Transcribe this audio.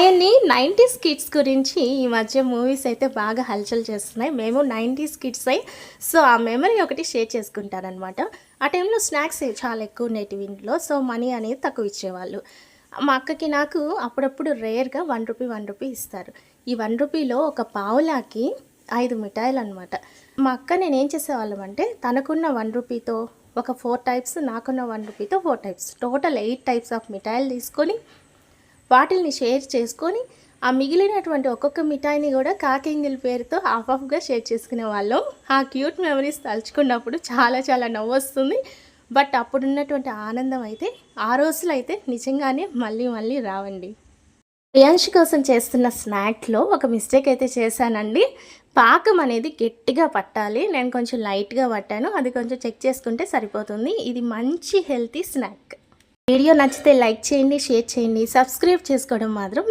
ఆయన్ని nineties kids గురించి ఈ మధ్య మూవీస్ అయితే బాగా హల్చల్ చేస్తున్నాయి. మేము నైంటీస్ కిడ్స్ అయి సో ఆ మెమరీ ఒకటి షేర్ చేసుకుంటారనమాట ఆ టైంలో స్నాక్స్ చాలా ఎక్కువ ఉండేటివి ఇంట్లో సో మనీ అనేది తక్కువ ఇచ్చేవాళ్ళు. మా అక్కకి నాకు అప్పుడప్పుడు రేర్గా వన్ రూపీ వన్ రూపీ ఇస్తారు. ఈ వన్ రూపీలో ఒక పావులాకి ఐదు మిఠాయిలు అనమాట మా అక్క నేను ఏం చేసేవాళ్ళం అంటే తనకున్న వన్ రూపీతో ఒక ఫోర్ టైప్స్ నాకున్న one రూపీతో four types total eight types of మిఠాయిలు తీసుకొని వాటిల్ని షేర్ చేసుకొని ఆ మిగిలినటువంటి ఒక్కొక్క మిఠాయిని కూడా కాకింగిల్ పేరుతో హాఫ్ హాఫ్గా షేర్ చేసుకునే వాళ్ళం. ఆ క్యూట్ మెమరీస్ తలుచుకున్నప్పుడు చాలా చాలా నవ్వు వస్తుంది బట్ అప్పుడున్నటువంటి ఆనందం అయితే ఆ రోజులు అయితే నిజంగానే మళ్ళీ మళ్ళీ రావండి. ప్రియాంష్ కోసం చేస్తున్న స్నాక్లో ఒక మిస్టేక్ అయితే చేశానండి. పాకం అనేది గట్టిగా పట్టాలి. నేను కొంచెం లైట్గా పట్టాను. అది కొంచెం చెక్ చేసుకుంటే సరిపోతుంది. ఇది మంచి హెల్తీ స్నాక్. వీడియో నచ్చితే లైక్ చేయండి షేర్ చేయండి సబ్స్క్రైబ్ చేసుకోవడం మాత్రం